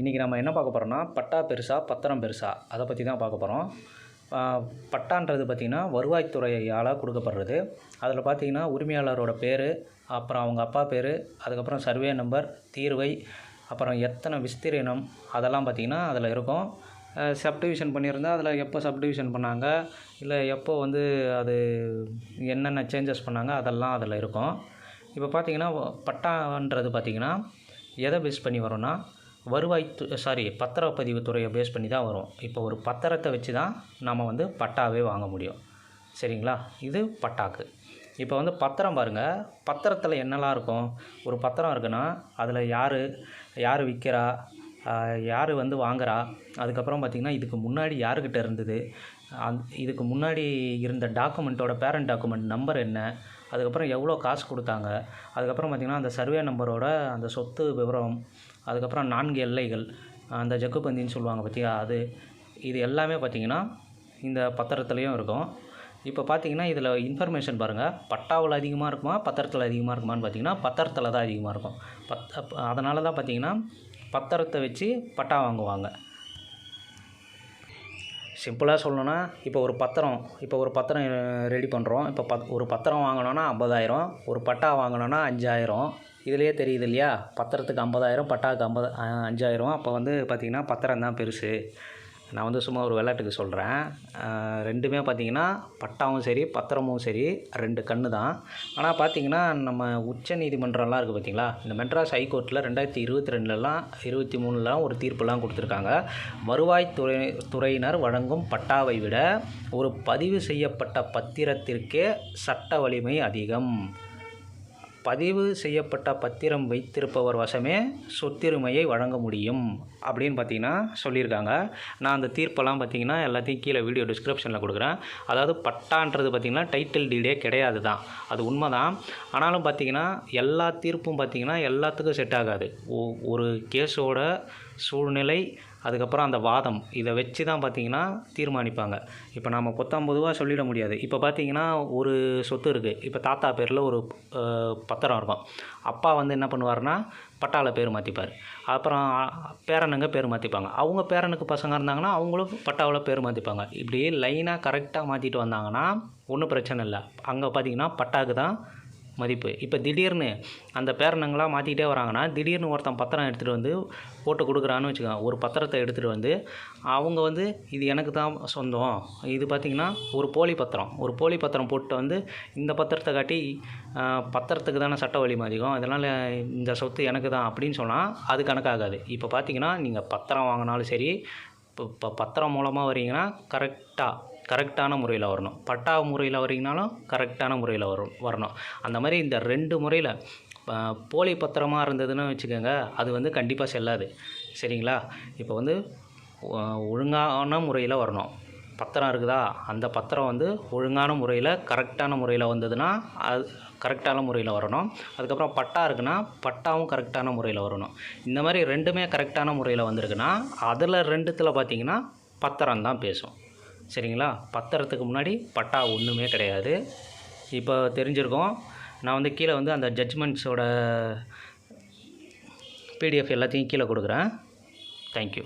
இன்றைக்கி நம்ம என்ன பார்க்க போகிறோம்னா பட்டா பெருசா பத்திரம் பெருசா அதை பற்றி தான் பார்க்க போகிறோம் பட்டான்றது பார்த்திங்கன்னா வருவாய்த்துறையால் கொடுக்கப்படுறது. அதில் பார்த்திங்கன்னா உரிமையாளரோட பேர் அப்புறம் அவங்க அப்பா பேர் அதுக்கப்புறம் சர்வே நம்பர் தீர்வை அப்புறம் எத்தனை விஸ்தீரணம் அதெல்லாம் பார்த்திங்கன்னா அதில் இருக்கும். சப்டிவிஷன் பண்ணியிருந்தால் அதில் எப்போ சப்டிவிஷன் பண்ணாங்க இல்லை எப்போ வந்து அது என்னென்ன சேஞ்சஸ் பண்ணாங்க அதெல்லாம் அதில் இருக்கும். இப்போ பார்த்திங்கன்னா பட்டான்றது பார்த்திங்கன்னா எதை பேஸ் பண்ணி வரும்னா வருவாய் சாரி பத்திரப்பதிவு துறையை பேஸ் பண்ணி தான் வரும். இப்போ ஒரு பத்திரத்தை வச்சு தான் நம்ம வந்து பட்டாவே வாங்க முடியும். சரிங்களா? இது பட்டாக்கு. இப்போ வந்து பத்திரம் பாருங்கள் பத்திரத்தில் என்னெல்லாம் இருக்கும்? ஒரு பத்திரம் இருக்குன்னா அதில் யார் யார் விற்கிறா யார் வந்து வாங்குறா அதுக்கப்புறம் பார்த்திங்கன்னா இதுக்கு முன்னாடி யாருக்கிட்ட இருந்தது? அந் இதுக்கு முன்னாடி இருந்த டாக்குமெண்ட்டோட பேரண்ட் டாக்குமெண்ட் நம்பர் என்ன? அதுக்கப்புறம் எவ்வளோ காசு கொடுத்தாங்க? அதுக்கப்புறம் பார்த்திங்கன்னா அந்த சர்வே நம்பரோட அந்த சொத்து விவரம் அதுக்கப்புறம் நான்கு எல்லைகள் அந்த ஜக்குபந்தின்னு சொல்லுவாங்க பார்த்தியா அது இது எல்லாமே பார்த்திங்கன்னா இந்த பத்திரத்துலேயும் இருக்கும். இப்போ பார்த்தீங்கன்னா இதில் இன்ஃபர்மேஷன் பாருங்கள் பட்டாவில் அதிகமாக இருக்குமா பத்திரத்தில் அதிகமாக இருக்குமான்னு பார்த்தீங்கன்னா பத்திரத்தில் தான் அதிகமாக இருக்கும். பத் அதனால தான் பார்த்தீங்கன்னா பத்திரத்தை வச்சு பட்டா வாங்குவாங்க. சிம்பிளாக சொல்லணுன்னா இப்போ ஒரு பத்திரம் இப்போ ஒரு பத்திரம் ரெடி பண்ணுறோம் இப்போ பத் ஒரு பத்திரம் வாங்கினோன்னா ஐம்பதாயிரம் ஒரு பட்டா வாங்கினோன்னா அஞ்சாயிரம். இதுலேயே தெரியுது இல்லையா? பத்திரத்துக்கு ஐம்பதாயிரம் பட்டாவுக்கு ஐம்பது அஞ்சாயிரம். அப்போ வந்து பார்த்திங்கன்னா பத்திரம் தான் பெருசு. நான் வந்து சும்மா ஒரு விளையாட்டுக்கு சொல்கிறேன் ரெண்டுமே பார்த்திங்கன்னா பட்டாவும் சரி பத்திரமும் சரி ரெண்டு கண்ணு தான். ஆனால் பார்த்திங்கன்னா நம்ம உச்ச நீதிமன்றம்லாம் இருக்குது பார்த்திங்களா இந்த மெட்ராஸ் ஹைகோர்ட்டில் ரெண்டாயிரத்தி இருபத்தி ரெண்டுலலாம் இருபத்தி மூணுலாம் ஒரு தீர்ப்புலாம் கொடுத்துருக்காங்க. வருவாய்த்துறை துறையினர் வழங்கும் பட்டாவை விட ஒரு பதிவு செய்யப்பட்ட பத்திரத்திற்கே சட்ட வலிமை அதிகம். பதிவு செய்யப்பட்ட பத்திரம் வைத்திருப்பவர் வசமே சொத்துரிமையை வழங்க முடியும் அப்படின்னு பார்த்தீங்கன்னா சொல்லியிருக்காங்க. நான் அந்த தீர்ப்பெல்லாம் பார்த்தீங்கன்னா எல்லாத்தையும் கீழே வீடியோ டிஸ்கிரிப்ஷனில் கொடுக்குறேன். அதாவது பட்டான்றது பார்த்திங்கன்னா டைட்டில் டீடே கிடையாது தான். அது உண்மை தான் ஆனாலும் பார்த்திங்கன்னா எல்லா தீர்ப்பும் பார்த்திங்கன்னா எல்லாத்துக்கும் செட் ஆகாது. ஒரு கேஸோட சூழ்நிலை அதுக்கப்புறம் அந்த வாதம் இதை வச்சு தான் பார்த்திங்கன்னா தீர்மானிப்பாங்க. இப்போ நம்ம பொத்தாம் பொதுவாக சொல்லிட முடியாது. இப்போ பார்த்திங்கன்னா ஒரு சொத்து இருக்குது இப்போ தாத்தா பேரில் ஒரு பத்திரம் இருக்கும். அப்பா வந்து என்ன பண்ணுவார்னா பட்டாவில் பேர் மாற்றிப்பார் அப்புறம் பேரனுங்க பேர் மாற்றிப்பாங்க அவங்க பேரனுக்கு பசங்க இருந்தாங்கன்னா அவங்களும் பட்டாவில் பேர் மாற்றிப்பாங்க இப்படி லைனாக கரெக்டாக மாற்றிட்டு வந்தாங்கன்னா ஒன்றும் பிரச்சனை இல்லை. அங்கே பார்த்திங்கன்னா பட்டாவுக்கு தான் மதிப்பு. இப்போ திடீர்னு அந்த பேரணங்களாக மாற்றிக்கிட்டே வராங்கன்னா திடீர்னு ஒருத்தன் பத்திரம் எடுத்துகிட்டு வந்து போட்டு கொடுக்குறான்னு வச்சுக்கோங்க. ஒரு பத்திரத்தை எடுத்துகிட்டு வந்து அவங்க வந்து இது எனக்கு தான் சொந்தம். இது பார்த்திங்கன்னா ஒரு போலி பத்திரம். ஒரு போலி பத்திரம் போட்டு வந்து இந்த பத்திரத்தை காட்டி பத்திரத்துக்கு தானே சட்ட வலிமை அதிகம் அதனால் இந்த சொத்து எனக்கு தான் அப்படின்னு சொன்னால் அது கணக்காகாது. இப்போ பார்த்திங்கன்னா நீங்கள் பத்திரம் வாங்கினாலும் சரி இப்போ பத்திரம் மூலமாக வரீங்கன்னா கரெக்டாக கரெக்டான முறையில் வரணும். பட்டா முறையில் வரீங்கனாலும் கரெக்டான முறையில் வரும் வரணும். அந்த மாதிரி இந்த ரெண்டு முறையில் போலி பத்திரமாக இருந்ததுன்னு வச்சுக்கோங்க அது வந்து கண்டிப்பாக செல்லாது. சரிங்களா? இப்போ வந்து ஒழுங்கான முறையில் வரணும். பத்திரம் இருக்குதா? அந்த பத்திரம் வந்து ஒழுங்கான முறையில் கரெக்டான முறையில் வந்ததுன்னா அது கரெக்டான முறையில் வரணும். அதுக்கப்புறம் பட்டா இருக்குன்னா பட்டாவும் கரெக்டான முறையில் வரணும். இந்த மாதிரி ரெண்டுமே கரெக்டான முறையில் வந்திருக்குன்னா அதில் ரெண்டுத்தில் பார்த்திங்கன்னா பத்திரம் தான் பேசும். சரிங்களா? பத்திரத்துக்கு முன்னாடி பட்டா ஒன்றுமே கிடையாது. இப்போ தெரிஞ்சிருக்கோம். நான் வந்து கீழே வந்து அந்த ஜட்ஜ்மெண்ட்ஸோட பிடிஎஃப் எல்லாத்தையும் கீழே கொடுக்குறேன். தேங்க்யூ